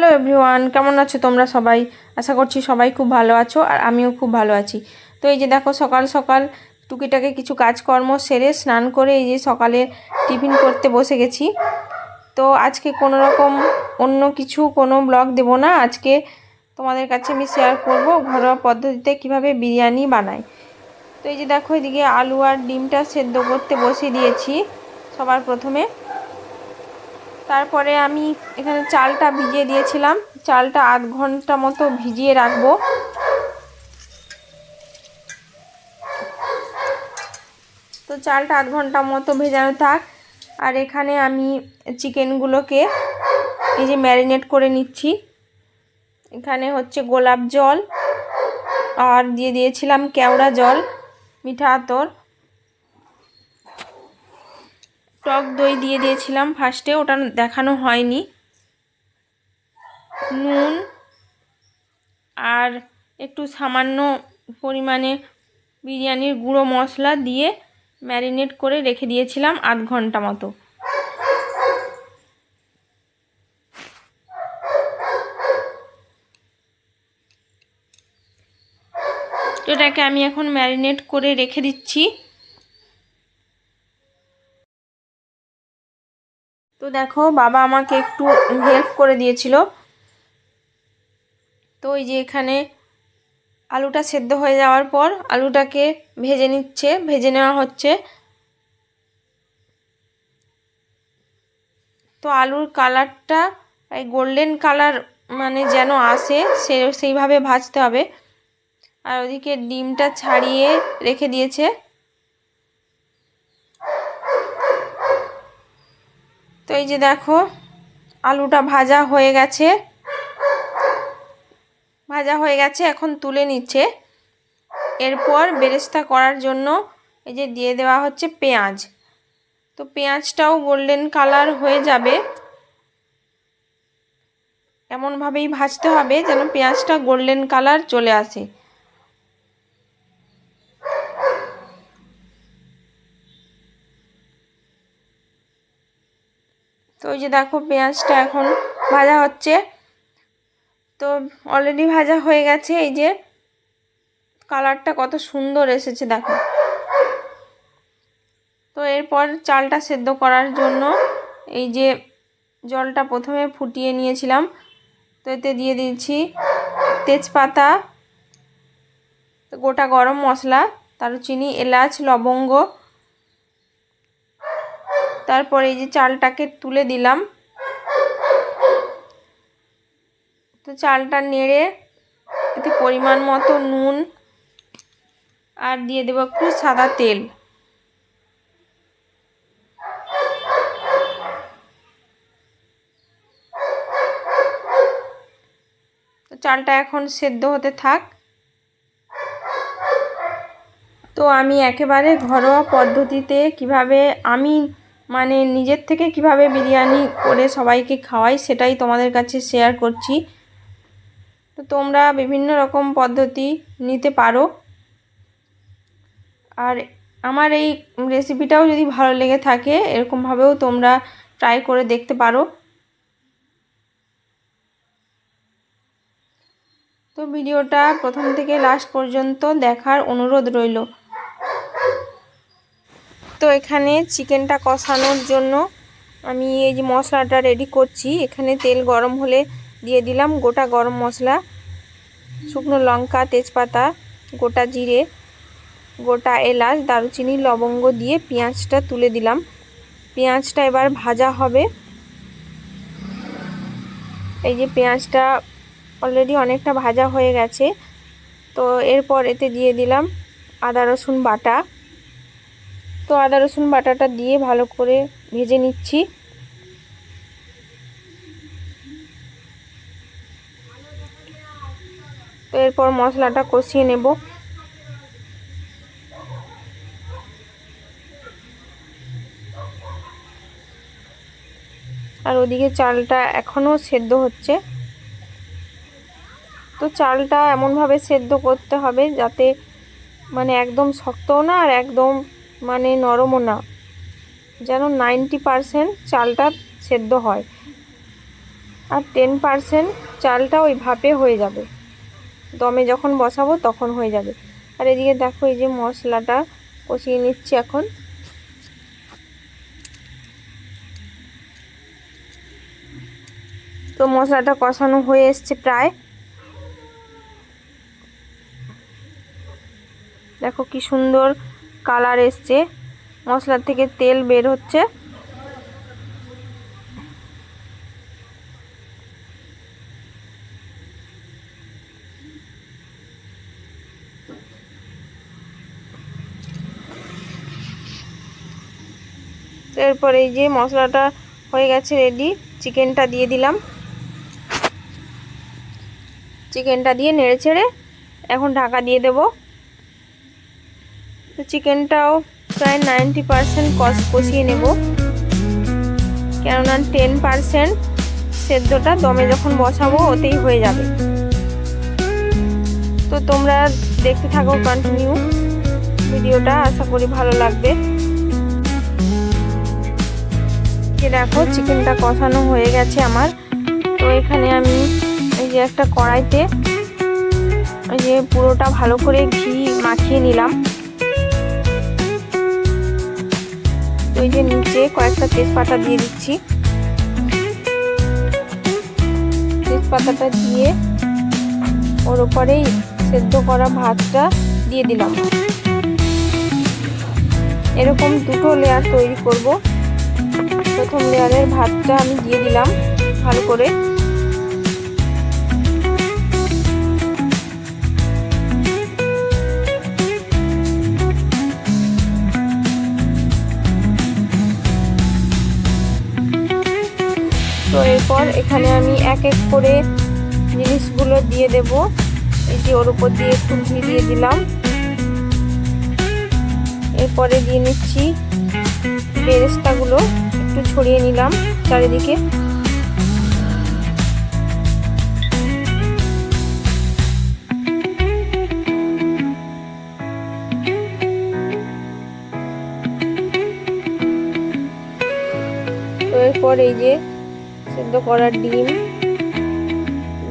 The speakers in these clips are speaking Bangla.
হ্যালো এভরিওয়ান, কেমন আছো তোমরা সবাই? আশা করছি সবাই খুব ভালো আছো আর আমিও খুব ভালো আছি। তো এই যে দেখো সকাল সকাল টুকিটাকে কিছু কাজকর্ম সেরে স্নান করে এই যে সকালে টিফিন করতে বসে গেছি। তো আজকে কোনো রকম অন্য কিছু, কোনো ব্লগ দেব না। আজকে তোমাদের কাছে আমি শেয়ার করব ঘরোয়া পদ্ধতিতে কীভাবে বিরিয়ানি বানাই তো এই যে দেখো এদিকে আলু আর ডিমটা সেদ্ধ করতে বসিয়ে দিয়েছি সবার প্রথমে। তারপরে আমি এখানে চালটা ভিজিয়ে দিয়েছিলাম। চালটা আধ ঘণ্টা মতো ভিজিয়ে রাখব। তো চালটা আধ ঘণ্টা মতো ভেজানো থাক। আর এখানে আমি চিকেনগুলোকে এই যে ম্যারিনেট করে নিচ্ছি। এখানে হচ্ছে গোলাপ জল। আর দিয়ে দিয়েছিলাম কেওড়া জল, মিঠা আতর। টক দই দিয়ে দিয়েছিলাম ফার্স্টে ওটা দেখানো হয়নি। নুন আর একটু সামান্য পরিমাণে বিরিয়ানির গুঁড়ো মশলা দিয়ে ম্যারিনেট করে রেখে দিয়েছিলাম আধ ঘণ্টা মতো। এটাকে আমি এখন ম্যারিনেট করে রেখে দিচ্ছি। তো দেখো, বাবা আমাকে একটু হেল্প করে দিয়েছিল। তো ওই যে এখানে আলুটা সেদ্ধ হয়ে যাওয়ার পর আলুটাকে ভেজে নিচ্ছে, ভেজে নেওয়া হচ্ছে। তো আলুর কালারটা, এই গোল্ডেন কালার মানে যেন আসে, সে, সেইভাবে ভাজতে হবে। আর ওদিকে ডিমটা ছাড়িয়ে রেখে দিয়েছে। তো এই যে দেখো, আলুটা ভাজা হয়ে গেছে। ভাজা হয়ে গেছে, এখন তুলে নিচ্ছে। এরপর বেরেস্তা করার জন্য এই যে দিয়ে দেওয়া হচ্ছে পেঁয়াজ। তো পেঁয়াজটাও গোল্ডেন কালার হয়ে যাবে। এমনভাবেই ভাজতে হবে যেন পেঁয়াজটা গোল্ডেন কালার চলে আসে। ওই যে দেখো পেঁয়াজটা এখন ভাজা হচ্ছে। তো অলরেডি ভাজা হয়ে গেছে। এই যে কালারটা কত সুন্দর এসেছে দেখো। তো এরপর চালটা সেদ্ধ করার জন্য এই যে জলটা প্রথমে ফুটিয়ে নিয়েছিলাম। তো এতে দিয়ে দিয়েছি তেজপাতা, গোটা গরম মশলা তার চিনি এলাচ, লবঙ্গ তারপর এই যে চালটাকে তুলে দিলাম। তো চালটা নেড়ে এতে পরিমাণ মতো নুন আর দিয়ে দেবো একটু সাদা তেল। তো চালটা এখন সেদ্ধ হতে থাক। তো আমি একেবারে ঘরোয়া পদ্ধতিতে কীভাবে আমি মানে নিজের থেকে কীভাবে বিরিয়ানি করে সবাইকে খাওয়াই সেটাই তোমাদের কাছে শেয়ার করছি। তো তোমরা বিভিন্ন রকম পদ্ধতি নিতে পারো। আর আমার এই রেসিপিটাও যদি ভালো লেগে থাকে, এরকমভাবেও তোমরা ট্রাই করে দেখতে পারো। তো ভিডিওটা প্রথম থেকে লাস্ট পর্যন্ত দেখার অনুরোধ রইল। তো এখানে চিকেনটা কষানোর জন্য আমি এই যে মশলাটা রেডি করছি। এখানে তেল গরম হলে দিয়ে দিলাম গোটা গরম মশলা, শুকনো লঙ্কা, তেজপাতা, গোটা জিরে, গোটা এলাচ, দারুচিনি, লবঙ্গ দিয়ে পেঁয়াজটা তুলে দিলাম। পেঁয়াজটা এবার ভাজা হবে। এই যে পেঁয়াজটা অলরেডি অনেকটা ভাজা হয়ে গেছে। তো এরপর এতে দিয়ে দিলাম আদা রসুন বাটা। তো আদা, রসুন বাটাটা দিয়ে ভালো করে ভেজে নিচ্ছি। তো এরপর মশলাটা কষিয়ে নেব। আর ওদিকে চালটা এখনও সেদ্ধ হচ্ছে। তো চালটা এমনভাবে সেদ্ধ করতে হবে যাতে মানে একদম শক্তও না আর একদম মানে নরমও না যেন নাইনটি পারসেন্ট চালটা সেদ্ধ হয় আর টেন পারসেন্ট চালটা ওই ভাপে হয়ে যাবে। দমে যখন বসাবো তখন হয়ে যাবে। আর এদিকে দেখো এই যে মশলাটা কষিয়ে নিচ্ছি এখন। তো মশলাটা কষানো হয়ে এসছে প্রায়। দেখো কি সুন্দর কালার এসছে। মশলার থেকে তেল বের হচ্ছে। এরপর এই যে মশলাটা হয়ে গেছে রেডি চিকেনটা দিয়ে দিলাম। চিকেনটা দিয়ে নেড়ে ছেড়ে এখন ঢাকা দিয়ে দেব। চিকেনটাও প্রায় নাইনটি পারসেন্ট কষ কষিয়ে নেব। কেননা টেন পারসেন্ট সেদ্ধটা দমে যখন বসাবো, ওতেই হয়ে যাবে। তো তোমরা দেখতে থাকো কন্টিনিউ ভিডিওটা, আশা করি ভালো লাগবে। দেখো, চিকেনটা কষানো হয়ে গেছে আমার। তো এখানে আমি এই যে একটা কড়াইতে ওই যে পুরোটা ভালো করে ঘি মাখিয়ে নিলাম। ওই যে নিচে কয়েকটা তেজপাতা দিয়ে দিচ্ছি। তেজপাতাটা দিয়ে ওর উপরেই সেদ্ধ করা ভাতটা দিয়ে দিলাম। এরকম দুটো লেয়ার তৈরি করব। প্রথম লেয়ারের ভাতটা আমি দিয়ে দিলাম ভালো করে। তো এরপর এখানে আমি এক এক করে জিনিসগুলো দিয়ে দেব। এই যে ওর উপর দিয়ে একটু ঘি দিয়ে দিলাম। এরপরে দিয়ে নিচ্ছি বেরেস্তাগুলো। একটু ছড়িয়ে নিলাম চারিদিকে। তো এরপর এই যে সেদ্ধ করা ডিম,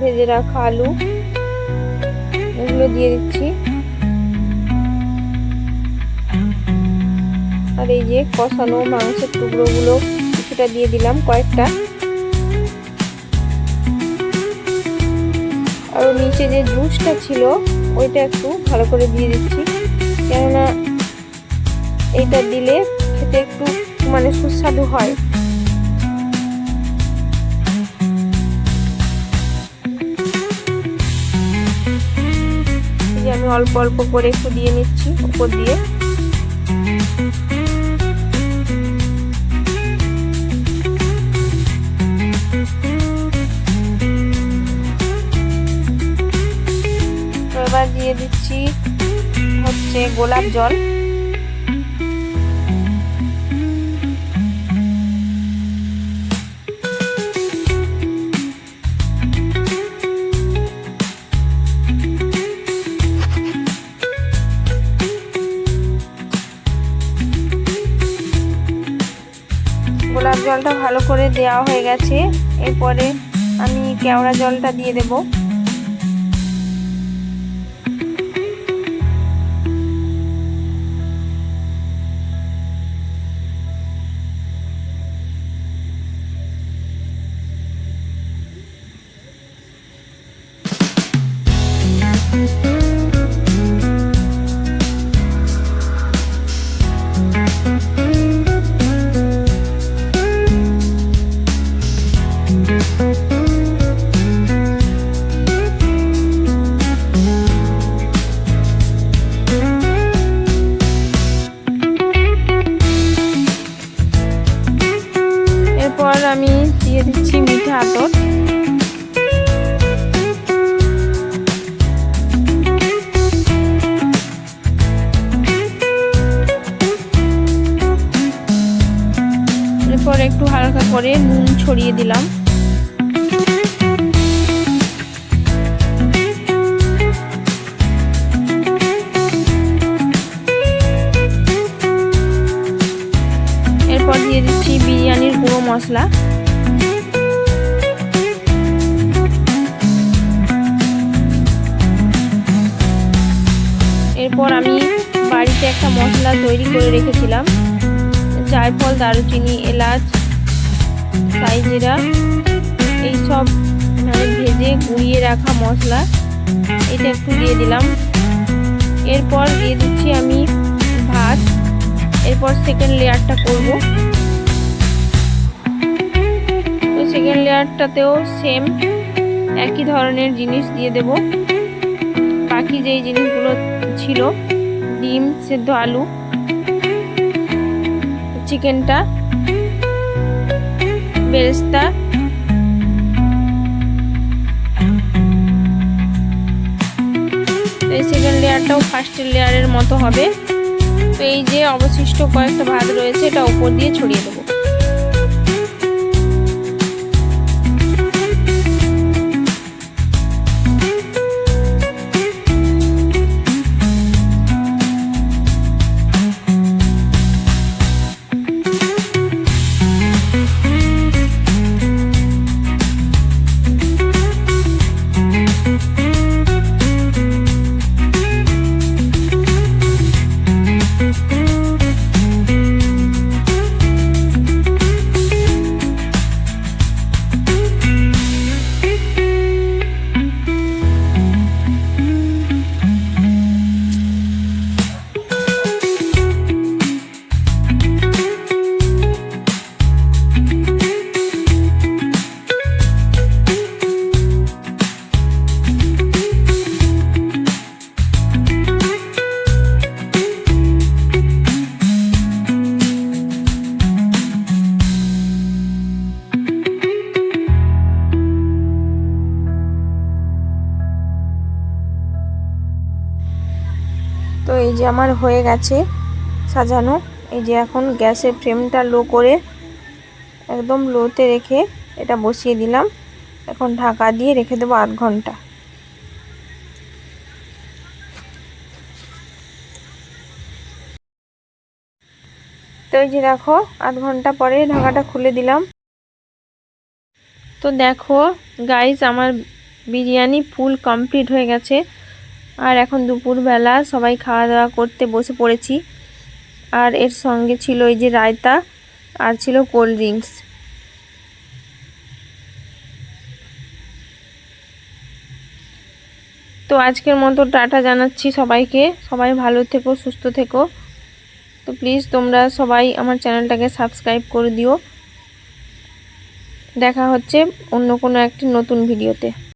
ভেজে রাখা আলু, এগুলো দিয়ে দিচ্ছি। আর এই যে কষানো মাংসের টুকরোগুলো কিছুটা দিয়ে দিলাম কয়েকটা। আর নিচে যে জুসটা ছিল, ওইটা একটু ভালো করে দিয়ে দিচ্ছি। কেননা এইটা দিলে খেতে একটু মানে সুস্বাদু হয়। আমি অল্প অল্প করে একটু দিয়ে নিচ্ছি উপর দিয়ে। এবার দিয়ে দিচ্ছি হচ্ছে গোলাপ জল। জলটা ভালো করে দেওয়া হয়ে গেছে। এরপরে আমি কেওড়া জলটা দিয়ে দেবো। মশলা। এরপর আমি বাড়িতে একটা মশলা তৈরি করে রেখেছিলাম। জায়ফল দারুচিনি, এলাচ, সাইজিরা, এই সব মানে ভেজে গুঁড়িয়ে রাখা মশলা, এটা একটু দিয়ে দিলাম। এরপর দিয়ে দিচ্ছি আমি ভাত। এরপর সেকেন্ড লেয়ারটা করব। সেকেন্ড লেয়ারটাতেও সেম একই ধরনের জিনিস দিয়ে দেব। বাকি যেই জিনিসগুলো ছিল, ডিম, সেদ্ধ আলু, চিকেনটা, বেরেস্তা, এই সেকেন্ড লেয়ারটাও ফার্স্টের লেয়ারের মতো হবে। তো এই যে অবশিষ্ট কয়েকটা ভাত রয়েছে, এটা উপর দিয়ে ছড়িয়ে দেবো। আমার হয়ে গেছে সাজানো। এই যে এখন গ্যাসের ফ্লেমটা লো করে একদম লোতে রেখে এটা বসিয়ে দিলাম। এখন ঢাকা দিয়ে রেখে দেবো আধ ঘণ্টা। তো এই যে দেখো, আধ ঘণ্টা পরে ঢাকাটা খুলে দিলাম। তো দেখো গাইস আমার বিরিয়ানি ফুল কমপ্লিট হয়ে গেছে। আর এখন দুপুরবেলা সবাই খাওয়া দাওয়া করতে বসে পড়েছি। আর এর সঙ্গে ছিল এই যে রায়তা আর ছিল কোল্ড ড্রিঙ্কস। তো আজকের মতো টাটা জানাচ্ছি সবাইকে। সবাই ভালো থেকো, সুস্থ থেকো। তো প্লিজ তোমরা সবাই আমার চ্যানেলটাকে সাবস্ক্রাইব করে দিও। দেখা হচ্ছে অন্য কোনো একটি নতুন ভিডিওতে।